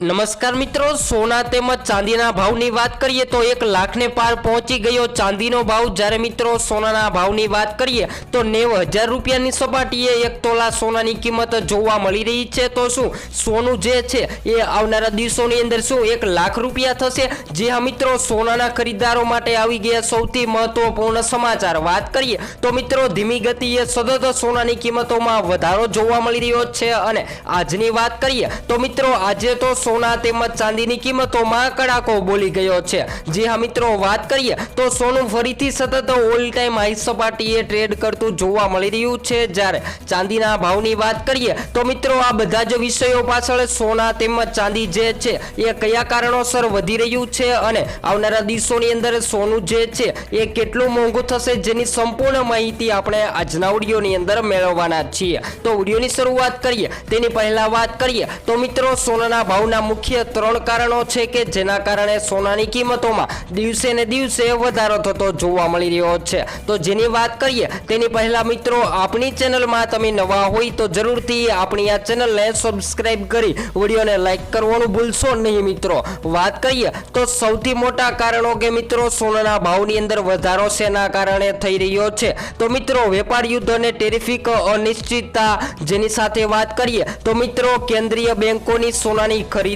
નમસ્કાર મિત્રો, સોના તેમજ ચાંદીના ભાવની વાત કરીએ તો એક લાખને પાર પહોંચી ગયો ચાંદીનો ભાવ. જ્યારે મિત્રો, સોનાના ભાવની વાત કરીએ તો નેવ હજાર રૂપિયાની સપાટીએ એક તોલા સોનાની કિંમત જોવા મળી રહી છે. તો શું, સોનું જે છે એ આવનારા દિવસોની અંદર શું એક લાખ રૂપિયા થશે? જે હા મિત્રો, સોનાના ખરીદદારો માટે આવી ગયા સૌથી મહત્વપૂર્ણ સમાચાર. વાત કરીએ તો મિત્રો, ધીમી ગતિએ સતત સોનાની કિંમતોમાં વધારો જોવા મળી રહ્યો છે. અને આજની વાત કરીએ તો મિત્રો, આજે તો સોના તેમજ ચાંદીની કિંમતોમાં કડાકો બોલી ગયો છે. જે મિત્રો, વાત કરીએ તો સોનું ફરીથી સતત ઓલ ટાઈમ હાઈ સપાટીએ ટ્રેડ કરતું જોવા મળી રહ્યું છે. જ્યારે ચાંદીના ભાવની વાત કરીએ તો મિત્રો, આ બધા જ વિષયો પાછળ સોના તેમજ ચાંદી જે છે, એ કયા કારણોસર વધી રહ્યું છે અને આવનારા દિવસોની અંદર સોનું જે છે, એ કેટલું મોંઘું થશે જેની સંપૂર્ણ માહિતી આપણે આજના ઓડિયોની અંદર મેળવવાના છીએ. તો ઓડિયોની શરૂઆત કરીએ. તેની પહેલા વાત કરીએ તો મિત્રો, સોનાના ભાવના મુખ્ય ત્રણ કારણો છે કે જેના કારણે સોનાની કિંમતોમાં દિવસે ને દિવસે વધારો થતો જોવા મળી રહ્યો છે. તો જેની વાત કરીએ, તેની પહેલા મિત્રો આપણી ચેનલમાં તમે નવા હોય તો જરૂરથી આપણી આ ચેનલને સબસ્ક્રાઇબ કરી વિડીયોને લાઈક કરવાનું ભૂલશો નહીં મિત્રો. વાત કરીએ, તો સૌથી મોટા કારણો કે મિત્રો સોનાના ભાવની અંદર વધારો શેના કારણે થઈ રહ્યો છે? તો મિત્રો વેપાર યુદ્ધ અને ટેરિફિક અનિશ્ચિતતા જેની સાથે વાત કરીએ, તો મિત્રો કેન્દ્રીય બેંકોની સોનાની ખરીદી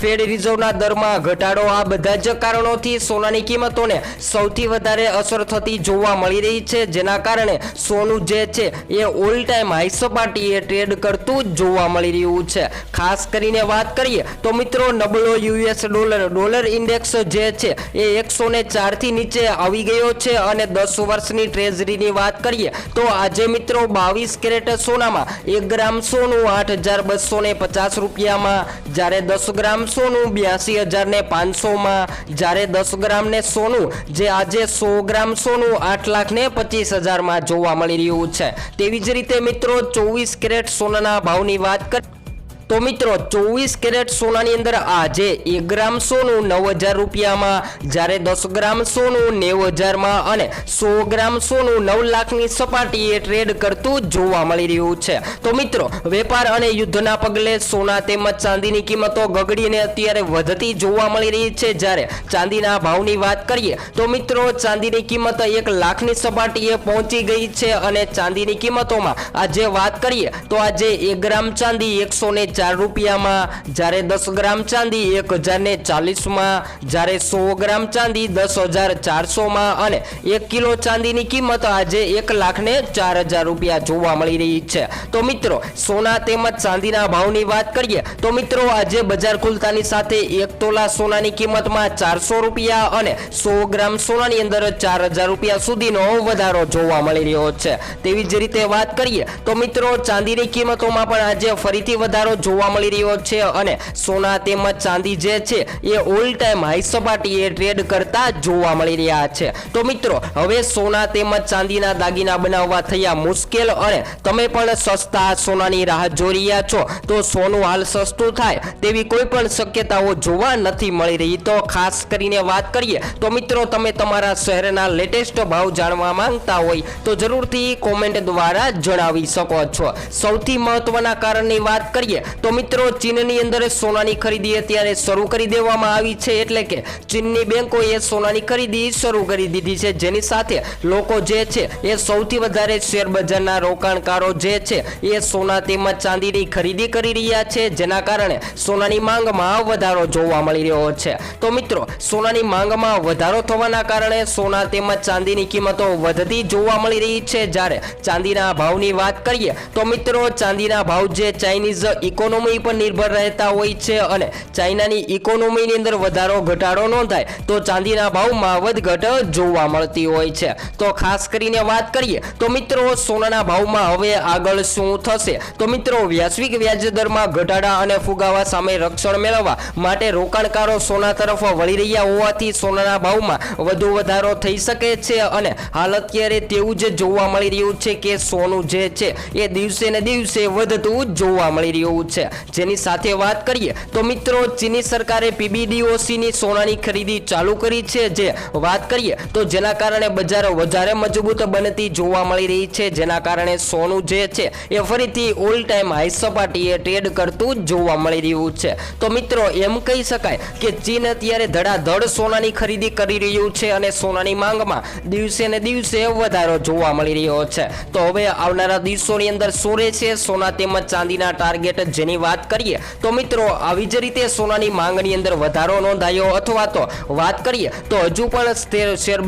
ફેડ રિઝર્વના દરમાં ઘટાડો, આ બધા જ કારણોથી સોનાની કિંમતોને સૌથી વધારે અસર થતી જોવા મળી રહી છે. જેના કારણે સોનું જે છે, એ ઓલ ટાઈમ હાઈ સપાટીએ ટ્રેડ કરતું જોવા મળી રહ્યું છે. ખાસ કરીને વાત કરીએ તો મિત્રો, નબળો યુએસ ડોલર ડોલર ઇન્ડેક્સ જે છે, એ એકસો ને ચારથી નીચે આવી ગયો છે. અને દસ વર્ષની ટ્રેઝરીની વાત કરીએ તો આજે મિત્રો, બાવીસ કેરેટ સોનામાં એક ગ્રામ સોનું આઠ હજાર બસો પચાસ રૂપિયામાં, જ્યારે દસ ગ્રામ સોનું, બ્યાસી હજાર ને પાંચસોમાં. જ્યારે દસ ગ્રામ ને સોનું, જે આજે સો ગ્રામ સોનું, આઠ લાખ ને પચીસ હજારમાં જોવા મળી રહ્યું છે. તેવી જ રીતે મિત્રો, ચોવીસ કેરેટ સોનાના ભાવની વાત કરીએ તો મિત્રો, ચોવીસ કેરેટ સોનાની અંદર આજે એક ગ્રામ સોનું નવ હજાર રૂપિયામાં, જ્યારે દસ ગ્રામ સોનું નેવ હજારમાં અને સો ગ્રામ સોનું નવ લાખની સપાટીએ ટ્રેડ કરતું જોવા મળી રહ્યું છે. તો મિત્રો, વેપાર અને યુદ્ધના પગલે સોના તેમજ ચાંદીની કિંમતો ગગડીને અત્યારે વધતી જોવા મળી રહી છે. જ્યારે ચાંદીના ભાવની વાત કરીએ, તો મિત્રો, ચાંદીની કિંમત એક લાખની સપાટીએ પહોંચી ગઈ છે અને ચાંદીની કિંમતોમાં આજે વાત કરીએ, તો આજે એક ગ્રામ ચાંદી એકસો ને ચાર રૂપિયામાં જ્યારે દસ ગ્રામ ચાંદી, એક હજાર ને ચાલીસમાં જ્યારે સો ગ્રામ ચાંદી, દસ હજાર ચારસોમાં અને એક કિલો ચાંદીની કિંમત આજે એક લાખ ને ચાર હજાર રૂપિયા જોવા મળી રહી છે. તો મિત્રો, સોના તેમજ ચાંદીના ભાવની વાત કરીએ, તો મિત્રો આજે બજાર ખુલતાની સાથે એક તોલા સોનાની કિંમતમાં ચારસો રૂપિયા અને સો ગ્રામ સોનાની અંદર ચાર હજાર રૂપિયા સુધીનો વધારો જોવા મળી રહ્યો છે. તેવી જ રીતે વાત કરીએ, તો મિત્રો ચાંદીની કિંમતોમાં પણ આજે ફરીથી વધારો જોવા મળી રહ્યો છે અને સોના તેમજ ચાંદી જે છે એ ઓલ ટાઈમ હાઈ સપાટીએ ટ્રેડ કરતા જોવા મળી રહ્યા છે. તો મિત્રો, હવે સોના તેમજ ચાંદીના દાગીના બનાવવા થયા મુશ્કેલ અને તમે પણ સસ્તા સોનાની રાહ જોઈ રહ્યા છો. તો સોનું હાલ સસ્તું થાય તેવી કોઈ પણ શક્યતાઓ જોવા નથી મળી રહી. તો ખાસ કરીને વાત કરીએ તો મિત્રો, તમે તમારા શહેરના લેટેસ્ટ ભાવ જાણવા માંગતા હોય તો જરૂરથી કોમેન્ટ દ્વારા જણાવી શકો છો. સૌથી મહત્વના કારણની વાત કરીએ તો મિત્રો, ચીનની અંદર સોનાની ખરીદી અત્યારે શરૂ કરી દેવામાં આવી છે, એટલે કે ચીનની બેંકોએ સોનાની ખરીદી શરૂ કરી દીધી છે. જેની સાથે લોકો જે છે, એ સૌથી વધારે શેર બજારના રોકાણકારો જે છે, એ સોના તેમજ ચાંદીની ખરીદી કરી રહ્યા છે. જેના કારણે સોનાની માંગમાં વધારો જોવા મળી રહ્યો છે. તો મિત્રો, સોનાની માંગમાં વધારો થવાના કારણે સોના તેમજ ચાંદીની કિંમતો વધતી જોવા મળી રહી છે. જ્યારે ચાંદીના ભાવની વાત કરીએ, તો મિત્રો, ચાંદીના ભાવ જે ચાઇનીઝ ઇકોનોમી પર નિર્ભર રહેતા હોય છે અને ચાઇનાની ઇકોનોમીની અંદર વધારો ઘટાડો નોંધાય તો ચાંદીના ભાવમાં વધઘટ જોવા મળતી હોય છે. તો ખાસ કરીને વાત કરીએ તો મિત્રો સોનાના ભાવમાં હવે આગળ શું થશે? તો મિત્રો વૈશ્વિક વ્યાજદરમાં ઘટાડા અને ફુગાવા સામે રક્ષણ મેળવવા માટે રોકાણકારો સોના તરફ વળી રહ્યા હોવાથી સોનાના ભાવમાં વધુ વધારો થઈ શકે છે અને હાલ અત્યારે તેવું જ જોવા મળી રહ્યું છે કે સોનું જે છે એ દિવસે ને દિવસે વધતું જોવા મળી રહ્યું છે. જેની સાથે વાત કરીએ તો મિત્રો, ચીની સરકારે પીબીડીઓસીની સોનાની ખરીદી ચાલુ કરી છે. જે વાત કરીએ તો જેના કારણે બજાર વધારે મજબૂત બનતી જોવા મળી રહી છે. જેના કારણે સોનું જે છે એ ફરીથી ઓલ ટાઈમ હાઈ સપાટીએ ટ્રેડ કરતું જોવા મળી રહ્યું છે. તો મિત્રો, એમ કહી શકાય કે ચીન અત્યારે ધડાધડ સોનાની ખરીદી કરી રહ્યું છે અને સોનાની માંગમાં દિવસે ને દિવસે વધારો જોવા મળી રહ્યો છે. તો હવે આવનારા દિવસોની અંદર શું રહેશે? સોના તેમજ ચાંદીના ટાર્ગેટ જેની વાત કરીએ તો મિત્રો, આવી જ રીતે સોનાની માંગની અંદર વધારો નોંધાયો અથવા તો વાત કરીએ તો હજુ પણ શેર- શેર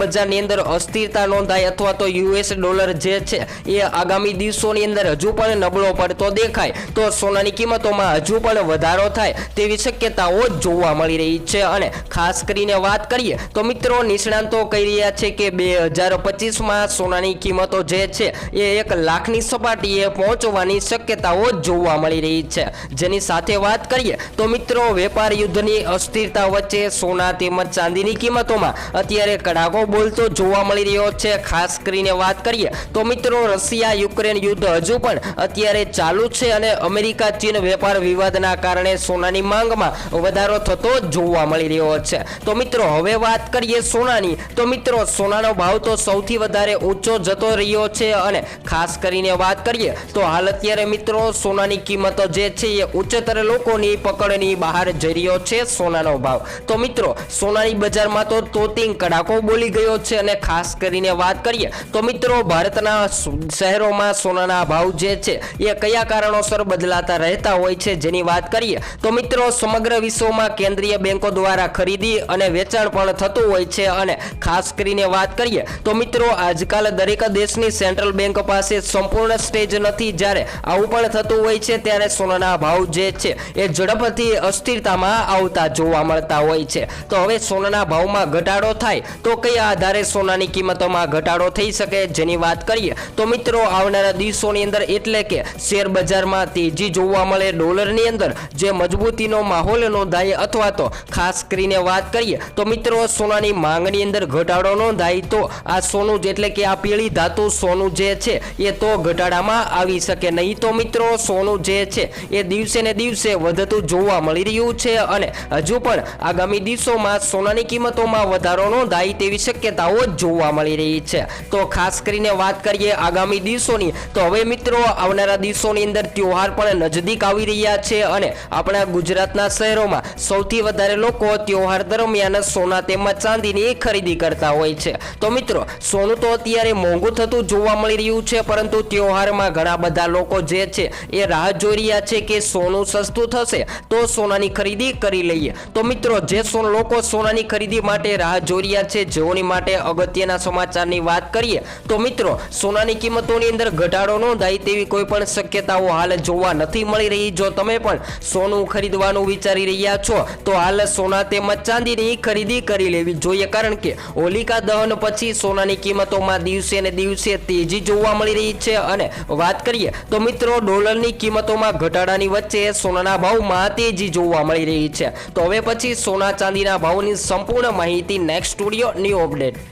અંદર અસ્થિરતા નોંધાય અથવા તો યુએસ ડોલર જે છે એ આગામી દિવસોની અંદર હજુ પણ નબળો પડતો દેખાય. તો સોનાની કિંમતોમાં હજુ પણ વધારો થાય તેવી શક્યતાઓ જોવા મળી રહી છે. અને ખાસ કરીને વાત કરીએ તો મિત્રો, નિષ્ણાંતો કહી રહ્યા છે કે બે હજાર પચીસમાં સોનાની કિંમતો જે છે એ એક લાખની સપાટીએ પહોંચવાની શક્યતાઓ જોવા મળી રહી છે. જેની સાથે વાત કરીએ તો મિત્રો, વેપાર યુદ્ધની અસ્થિરતા વચ્ચે સોના, તેમજ ચાંદીની કિંમતોમાં અત્યારે કડાકો બોલતો જોવા મળી રહ્યો છે. ખાસ કરીને વાત કરીએ તો મિત્રો, રશિયા યુક્રેન યુદ્ધ હજુ પણ અત્યારે ચાલુ છે અને અમેરિકા ચીન વેપાર વિવાદના કારણે સોનાની માંગમાં વધારો થતો જોવા મળી રહ્યો છે. તો મિત્રો, હવે વાત કરીએ સોનાની. તો મિત્રો, સોનાનો ભાવ તો સૌથી વધારે ઊંચો જતો રહ્યો છે અને ખાસ કરીને વાત કરીએ તો હાલ અત્યારે મિત્રો, સોનાની કિંમતો જે છે, એ ઉચ્ચતર લોકોની પકડની બહાર જઈ રહ્યો છે સોનાનો ભાવ. તો મિત્રો, સોનાની બજારમાં તો તોતિંગ કડાકો બોલી ગયો છે અને ખાસ કરીને વાત કરીએ તો મિત્રો, ભારતના શહેરોમાં સોનાના ભાવ જે છે, એ કયા કારણોસર બદલાતા રહેતા હોય છે જેની વાત કરીએ તો મિત્રો, સમગ્ર વિશ્વમાં કેન્દ્રીય બેંકો દ્વારા ખરીદી અને વેચાણ પણ થતું હોય છે અને ખાસ કરીને વાત કરીએ તો મિત્રો, આજકાલ દરેક દેશની સેન્ટ્રલ બેંક પાસે સંપૂર્ણ સ્ટેજ નથી. જ્યારે આવું પણ થતું હોય છે, ત્યારે સોનાના ભાવ જે છે એ ઝડપથી અસ્થિરતામાં આવતા જોવા મળતા હોય છે. તો હવે સોનાના ભાવમાં ઘટાડો થાય તો કયા આધારે સોનાની કિંમતોમાં ઘટાડો થઈ શકે જેની વાત કરીએ તો મિત્રો આવનારા દિવસોની અંદર એટલે કે શેર બજારમાં તેજી જોવા મળે ડોલરની અંદર જે મજબૂતીનો માહોલ નોંધાય અથવા તો ખાસ કરીને વાત કરીએ તો મિત્રો સોનાની માંગની અંદર ઘટાડો નોંધાય તો આ સોનું જ એટલે કે આ પીળી ધાતુ સોનું જે છે એ તો ઘટાડામાં આવી શકે નહીં. તો મિત્રો સોનું જે છે એ દિવસે ને દિવસે વધતું જોવા મળી રહ્યું છે અને હજુ પણ આગામી દિવસોમાં સોનાની કિંમતોમાં વધારો નોંધાય તેવી શક્યતાઓ જોવા મળી રહી છે. તો ખાસ કરીને વાત કરીએ આગામી દિવસોની, તો હવે મિત્રો આવનારા દિવસોની અંદર તહેવાર પણ નજદીક આવી રહ્યા છે અને આપણા ગુજરાતના શહેરોમાં સૌથી વધારે લોકો તહેવાર દરમિયાન સોના તેમજ ચાંદીની ખરીદી કરતા હોય છે. તો મિત્રો, સોનું તો અત્યારે મોંઘું થતું જોવા મળી રહ્યું છે, પરંતુ તહેવારમાં ઘણા બધા લોકો જે છે એ રાહ જોઈ રહ્યા છે કે સોનું સસ્તું થશે તો સોનાની ખરીદી કરી લઈએ. તો મિત્રો, જે લોકો સોનાની ખરીદી માટે રાહ જોઈ રહ્યા છે, જેઓની માટે અગત્યના સમાચારની વાત કરીએ, તો મિત્રો, સોનાની કિંમતોની અંદર ઘટાડો નોંધાય તેવી કોઈ પણ શક્યતાઓ હાલ જોવા નથી મળી રહી. જો તમે પણ સોનું ખરીદવાનું વિચારી રહ્યા છો, તો હાલ સોના તેમજ ચાંદીની ખરીદી કરી લેવી જોઈએ. કારણ કે હોલિકા દહન પછી સોનાની કિંમતોમાં દિવસે ને દિવસે તેજી જોવા મળી રહી છે. અને વાત કરીએ, તો મિત્રો, ડોલરની કિંમતોમાં ઘટાડાની વચ્ચે સોનાના ભાવમાં તેજી જોવા મળી રહી છે. તો હવે પછી સોના ચાંદીના ભાવની સંપૂર્ણ માહિતી નેક્સ્ટ સ્ટુડિયો ન્યૂ અપડેટ